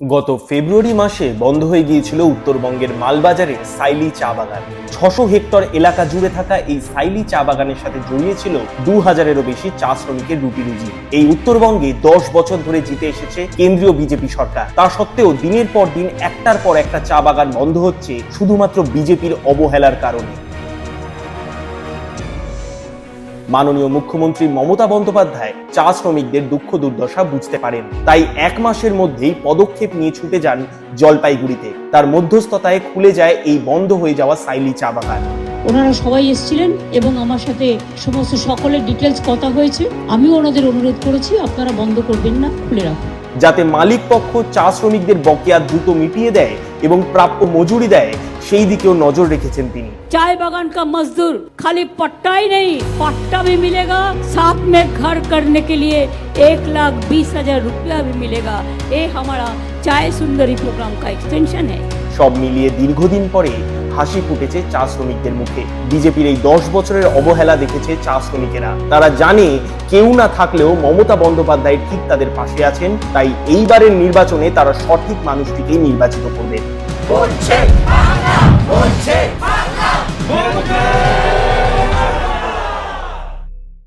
গত ফেব্রুয়ারি মাসে বন্ধ হয়ে গিয়েছিল উত্তরবঙ্গের মালবাজারের সাইলি চা বাগান। ছশো হেক্টর এলাকা জুড়ে থাকা এই সাইলি চা বাগানের সাথে জড়িয়েছিল দু হাজারেরও বেশি চা শ্রমিকের রুটি রুজি। এই উত্তরবঙ্গে দশ বছর ধরে জিতে এসেছে কেন্দ্রীয় বিজেপি সরকার। তা সত্ত্বেও দিনের পর দিন একটার পর একটা চা বাগান বন্ধ হচ্ছে শুধুমাত্র বিজেপির অবহেলার কারণে। মাননীয় মুখ্যমন্ত্রী মমতা বন্দ্যোপাধ্যায় চা শ্রমিকদের দুঃখ দুর্দশা বুঝতে পারেন। তাই এক মাসের মধ্যেই পদক্ষেপ নিয়ে ছুটে যান জলপাইগুড়িতে। তার মধ্যস্থতায় খুলে যায় এই বন্ধ হয়ে যাওয়া সাইলি চা বাগান। ওনারা সবাই এসেছিলেন এবং আমার সাথে সমস্ত সকলের ডিটেলস কথা হয়েছে আমিও ওনাদের অনুরোধ করেছি আপনারা বন্ধ করবেন না খুলে রাখুন যাতে মালিক পক্ষ চা শ্রমিকদের বকেয়া দ্রুত মিটিয়ে দেয় এবং প্রাপ্য মজুরি দেয় সেই দিকেও নজর রেখেছেন তিনি चाय बागान का मजदूर खाली पट्टा ही नहीं पट्टा भी मिलेगा साथ में घर करने के लिए एक लाख बीस हजार रुपया भी मिलेगा ये हमारा चाय सुंदरी प्रोग्राम का एक्सटेंशन है সব মিলিয়ে দীর্ঘদিন পরে হাসি ফুটেছে চা শ্রমিকদের মুখে। বিজেপির এই দশ বছরের অবহেলা দেখেছে চা শ্রমিকেরা। তারা জানে কেউ না থাকলেও মমতা বন্দ্যোপাধ্যায় ঠিক তাদের পাশে আছেন, তাই এইবারের নির্বাচনে তারা সঠিক মানুষটিকেই নির্বাচিত করবেন